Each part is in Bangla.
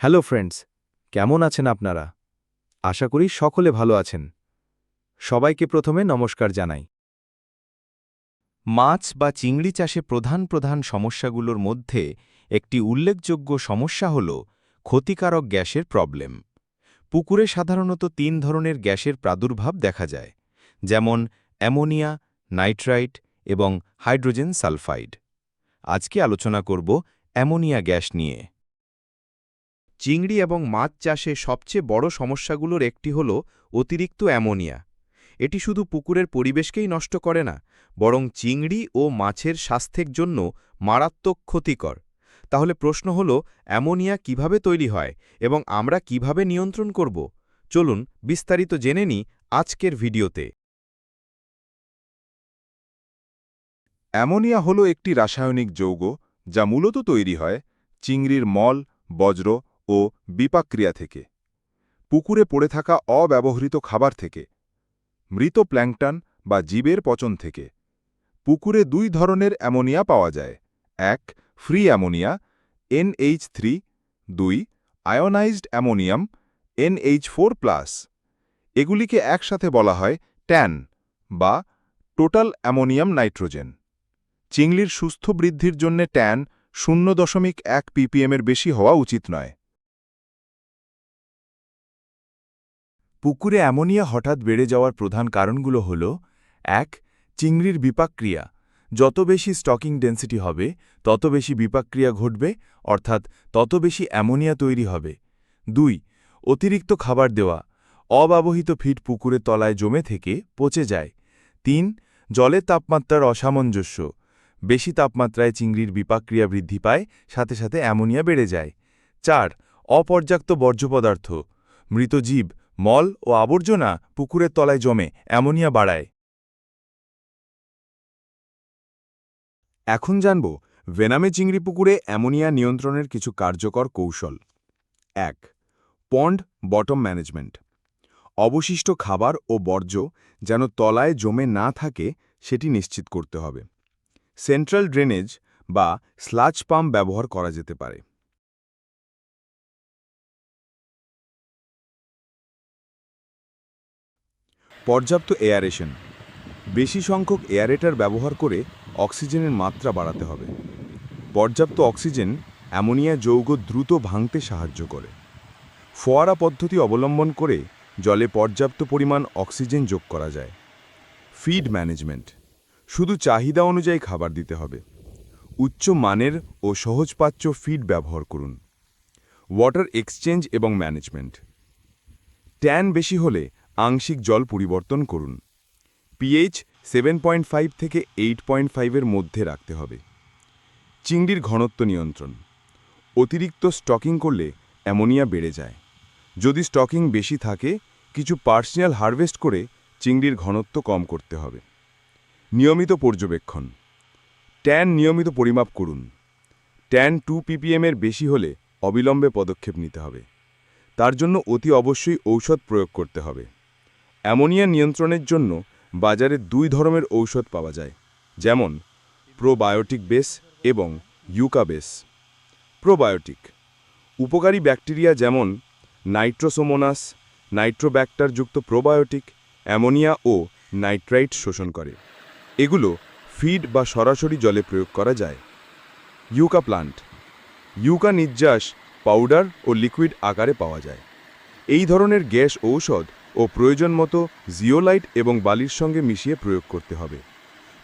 হ্যালো ফ্রেন্ডস, কেমন আছেন আপনারা? আশা করি সকলে ভালো আছেন। সবাইকে প্রথমে নমস্কার জানাই। মাছ বা চিংড়ি চাষে প্রধান প্রধান সমস্যাগুলোর মধ্যে একটি উল্লেখযোগ্য সমস্যা হল ক্ষতিকারক গ্যাসের প্রবলেম। পুকুরে সাধারণত তিন ধরনের গ্যাসের প্রাদুর্ভাব দেখা যায়, যেমন অ্যামোনিয়া, নাইট্রাইট এবং হাইড্রোজেন সালফাইড। আজকে আলোচনা করব অ্যামোনিয়া গ্যাস নিয়ে। চিংড়ি এবং মাছ চাষে সবচেয়ে বড় সমস্যাগুলোর একটি হল অতিরিক্ত অ্যামোনিয়া। এটি শুধু পুকুরের পরিবেশকেই নষ্ট করে না, বরং চিংড়ি ও মাছের স্বাস্থ্যের জন্য মারাত্মক ক্ষতিকর। তাহলে প্রশ্ন হল, অ্যামোনিয়া কীভাবে তৈরি হয় এবং আমরা কীভাবে নিয়ন্ত্রণ করব? চলুন বিস্তারিত জেনে নিই আজকের ভিডিওতে। অ্যামোনিয়া হল একটি রাসায়নিক যৌগ যা মূলত তৈরি হয় চিংড়ির মল, বজ্র ও বিপাক্রিয়া থেকে। পুকুরে পড়ে থাকা অব্যবহৃত খাবার থেকে। মৃত প্ল্যাঙ্কটন বা জীবের পচন থেকে। পুকুরে দুই ধরনের অ্যামোনিয়া পাওয়া যায়। এক, ফ্রি অ্যামোনিয়া, এনএইচ থ্রি, দুই, ionized ammonium, NH four plus. এগুলিকে একসাথে বলা হয় ট্যান বা টোটাল অ্যামোনিয়াম নাইট্রোজেন। চিংড়ির সুস্থ বৃদ্ধির জন্য ট্যান শূন্য দশমিক এক পিপিএমের বেশি হওয়া উচিত নয়। পুকুরে অ্যামোনিয়া হঠাৎ বেড়ে যাওয়ার প্রধান কারণগুলো হল, এক, চিংড়ির বিপাকক্রিয়া। যত বেশি স্টকিং ডেন্সিটি হবে, তত বেশি বিপাক্রিয়া ঘটবে, অর্থাৎ তত বেশি অ্যামোনিয়া তৈরি হবে। দুই, অতিরিক্ত খাবার দেওয়া। অব্যবহৃত ফিট পুকুরের তলায় জমে থেকে পচে যায়। তিন, জলের তাপমাত্রার অসামঞ্জস্য। বেশি তাপমাত্রায় চিংড়ির বিপাক্রিয়া বৃদ্ধি পায়, সাথে সাথে অ্যামোনিয়া বেড়ে যায়। চার, অপর্যাপ্ত বর্জ্য পদার্থ। মৃত জীব মল ও আবর্জনা পুকুরের তলায় জমে, অ্যামোনিয়া বাড়ায়। এখন জানব, ভেনামে চিংড়ি পুকুরে অ্যামোনিয়া নিয়ন্ত্রণের কিছু কার্যকর কৌশল। এক, পন্ড বটম ম্যানেজমেন্ট। অবশিষ্ট খাবার ও বর্জ্য যেন তলায় জমে না থাকে, সেটি নিশ্চিত করতে হবে। সেন্ট্রাল ড্রেনেজ বা স্লাচ পাম্প ব্যবহার করা যেতে পারে। পর্যাপ্ত এয়ারেশন বেশি সংখ্যক এয়ারেটার ব্যবহার করে অক্সিজেনের মাত্রা বাড়াতে হবে। পর্যাপ্ত অক্সিজেন অ্যামোনিয়া যৌগ দ্রুত ভাঙতে সাহায্য করে। ফোয়ারা পদ্ধতি অবলম্বন করে জলে পর্যাপ্ত পরিমাণ অক্সিজেন যোগ করা যায়। ফিড ম্যানেজমেন্ট শুধু চাহিদা অনুযায়ী খাবার দিতে হবে। উচ্চ মানের ও সহজপাচ্য ফিড ব্যবহার করুন। ওয়াটার এক্সচেঞ্জ এবং ম্যানেজমেন্ট ট্যান বেশি হলে আংশিক জল পরিবর্তন করুন। পিএইচ সেভেন পয়েন্ট ফাইভ থেকে এইট পয়েন্ট ফাইভের মধ্যে রাখতে হবে। চিংড়ির ঘনত্ব নিয়ন্ত্রণ। অতিরিক্ত স্টকিং করলে অ্যামোনিয়া বেড়ে যায়। যদি স্টকিং বেশি থাকে, কিছু পার্সোনাল হারভেস্ট করে চিংড়ির ঘনত্ব কম করতে হবে। নিয়মিত পর্যবেক্ষণ। ট্যান নিয়মিত পরিমাপ করুন। ট্যান টু পিপিএমের বেশি হলে অবিলম্বে পদক্ষেপ নিতে হবে। তার জন্য অতি অবশ্যই ঔষধ প্রয়োগ করতে হবে। অ্যামোনিয়া নিয়ন্ত্রণের জন্য বাজারে দুই ধরনের ঔষধ পাওয়া যায়, যেমন প্রোবায়োটিক বেস এবং ইউকা বেস। প্রোবায়োটিক, উপকারী ব্যাকটেরিয়া যেমন নাইট্রোসোমোনাস, নাইট্রোব্যাক্টারযুক্ত প্রোবায়োটিক, অ্যামোনিয়া ও নাইট্রাইট শোষণ করে। এগুলো ফিড বা সরাসরি জলে প্রয়োগ করা যায়। ইউকা প্লান্ট, ইউকা নির্যাস পাউডার ও লিকুইড আকারে পাওয়া যায়। এই ধরনের গ্যাস ঔষধ ও প্রয়োজন মতো জিওলাইট এবং বালির সঙ্গে মিশিয়ে প্রয়োগ করতে হবে।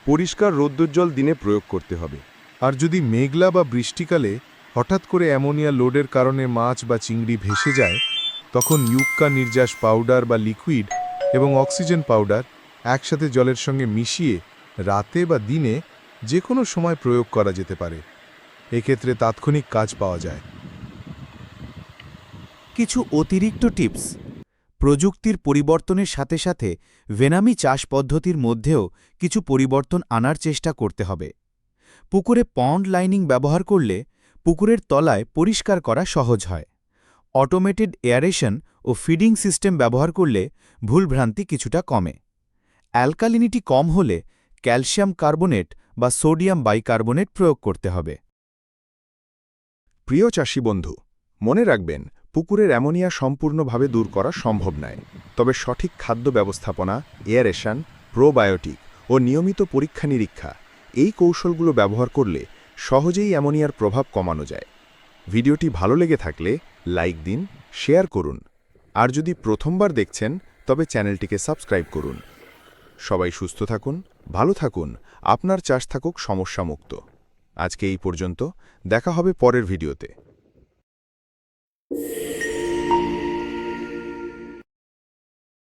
পরিষ্কার রৌদ্রোজ্জ্বল দিনে প্রয়োগ করতে হবে। আর যদি মেঘলা বা বৃষ্টিকালে হঠাৎ করে অ্যামোনিয়া লোডের কারণে মাছ বা চিংড়ি ভেসে যায়, তখন ইউক্কা নির্যাস পাউডার বা লিকুইড এবং অক্সিজেন পাউডার একসাথে জলের সঙ্গে মিশিয়ে রাতে বা দিনে যে কোনো সময় প্রয়োগ করা যেতে পারে। এক্ষেত্রে তাৎক্ষণিক কাজ পাওয়া যায়। কিছু অতিরিক্ত টিপস। প্রযুক্তির পরিবর্তনের সাথে সাথে ভেনামি চাষ পদ্ধতির মধ্যেও কিছু পরিবর্তন আনার চেষ্টা করতে হবে। পুকুরে পন্ড লাইনিং ব্যবহার করলে পুকুরের তলায় পরিষ্কার করা সহজ হয়। অটোমেটেড এয়ারেশন ও ফিডিং সিস্টেম ব্যবহার করলে ভুলভ্রান্তি কিছুটা কমে। অ্যালকালিনিটি কম হলে ক্যালসিয়াম কার্বনেট বা সোডিয়াম বাইকার্বনেট প্রয়োগ করতে হবে। প্রিয় চাষী বন্ধু, মনে রাখবেন পুকুরের অ্যামোনিয়া সম্পূর্ণভাবে দূর করা সম্ভব নয়। তবে সঠিক খাদ্য ব্যবস্থাপনা এয়ারেশন প্রোবায়োটিক ও নিয়মিত পরীক্ষা নিরীক্ষা এই কৌশলগুলো ব্যবহার করলে সহজেই অ্যামোনিয়ার প্রভাব কমানো যায়। ভিডিওটি ভালো লেগে থাকলে লাইক দিন, শেয়ার করুন। আর যদি প্রথমবার দেখছেন, তবে চ্যানেলটিকে সাবস্ক্রাইব করুন। সবাই সুস্থ থাকুন, ভালো থাকুন, আপনার চাষ থাকুক সমস্যামুক্ত। আজকে এই পর্যন্ত, দেখা হবে পরের ভিডিওতে।